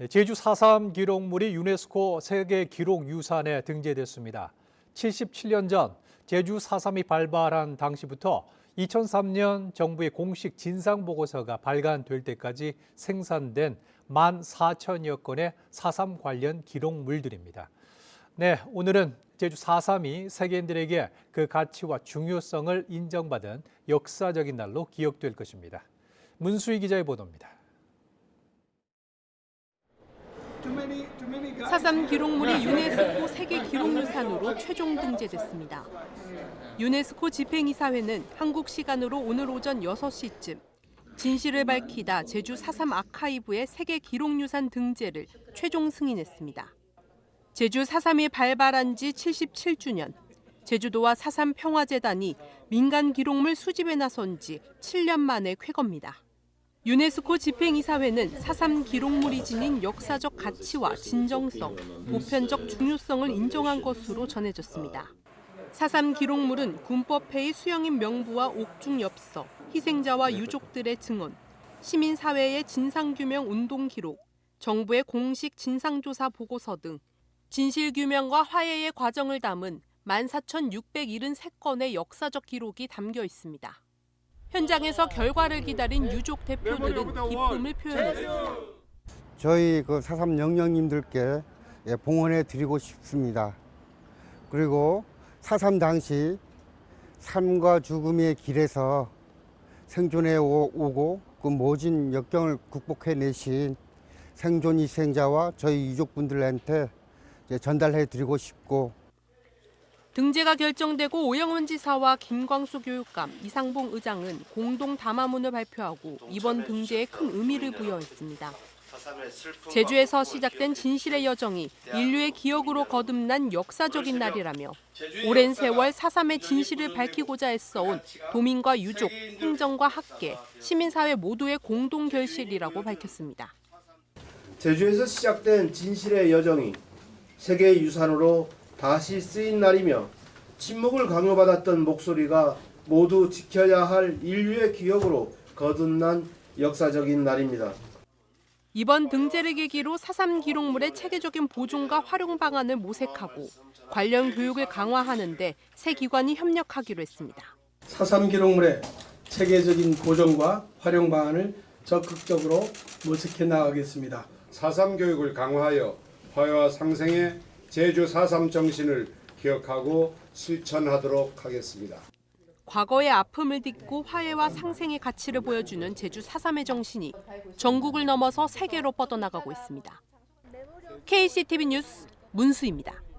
네, 제주 4.3 기록물이 유네스코 세계 기록 유산에 등재됐습니다. 77년 전 제주 4.3이 발발한 당시부터 2003년 정부의 공식 진상보고서가 발간될 때까지 생산된 1만 4천여 건의 4.3 관련 기록물들입니다. 네, 오늘은 제주 4.3이 세계인들에게 그 가치와 중요성을 인정받은 역사적인 날로 기억될 것입니다. 문수희 기자의 보도입니다. 4.3 기록물이 유네스코 세계 기록유산으로 최종 등재됐습니다. 유네스코 집행이사회는 한국 시간으로 오늘 오전 6시쯤 진실을 밝히다 제주 4.3 아카이브의 세계 기록유산 등재를 최종 승인했습니다. 제주 4.3이 발발한 지 77주년, 제주도와 4.3 평화재단이 민간 기록물 수집에 나선 지 7년 만에 쾌거입니다. 유네스코 집행이사회는 4.3 기록물이 지닌 역사적 가치와 진정성, 보편적 중요성을 인정한 것으로 전해졌습니다. 4.3 기록물은 군법회의 수영인 명부와 옥중 엽서, 희생자와 유족들의 증언, 시민사회의 진상규명 운동 기록, 정부의 공식 진상조사 보고서 등 진실규명과 화해의 과정을 담은 14,673건의 역사적 기록이 담겨 있습니다. 현장에서 결과를 기다린 유족 대표들은 기쁨을 표현했습니다. 저희 그 사삼 영령님들께 예, 봉헌해 드리고 싶습니다. 그리고 사삼 당시 삶과 죽음의 길에서 생존해 오- 오고 그 모진 역경을 극복해 내신 생존 희생자와 저희 유족분들한테 전달해 드리고 싶고 등재가 결정되고 오영훈 지사와 김광수 교육감, 이상봉 의장은 공동 담화문을 발표하고 이번 등재에 큰 의미를 부여했습니다. 제주에서 시작된 진실의 여정이 인류의 기억으로 거듭난 역사적인 날이라며 오랜 세월 4.3의 진실을 밝히고자 애써온 도민과 유족, 행정과 학계, 시민사회 모두의 공동 결실이라고 밝혔습니다. 제주에서 시작된 진실의 여정이 세계 유산으로 다시 쓰인 날이며 침묵을 강요받았던 목소리가 모두 지켜야 할 인류의 기억으로 거듭난 역사적인 날입니다. 이번 등재를 계기로 4.3 기록물의 체계적인 보존과 활용 방안을 모색하고 관련 교육을 강화하는 데 세 기관이 협력하기로 했습니다. 4.3 기록물의 체계적인 보존과 활용 방안을 적극적으로 모색해 나가겠습니다. 4.3 교육을 강화하여 화해와 상생의 제주 4.3 정신을 기억하고 실천하도록 하겠습니다. 과거의 아픔을 딛고 화해와 상생의 가치를 보여주는 제주 4.3의 정신이 전국을 넘어서 세계로 뻗어나가고 있습니다. KCTV 뉴스 문수입니다.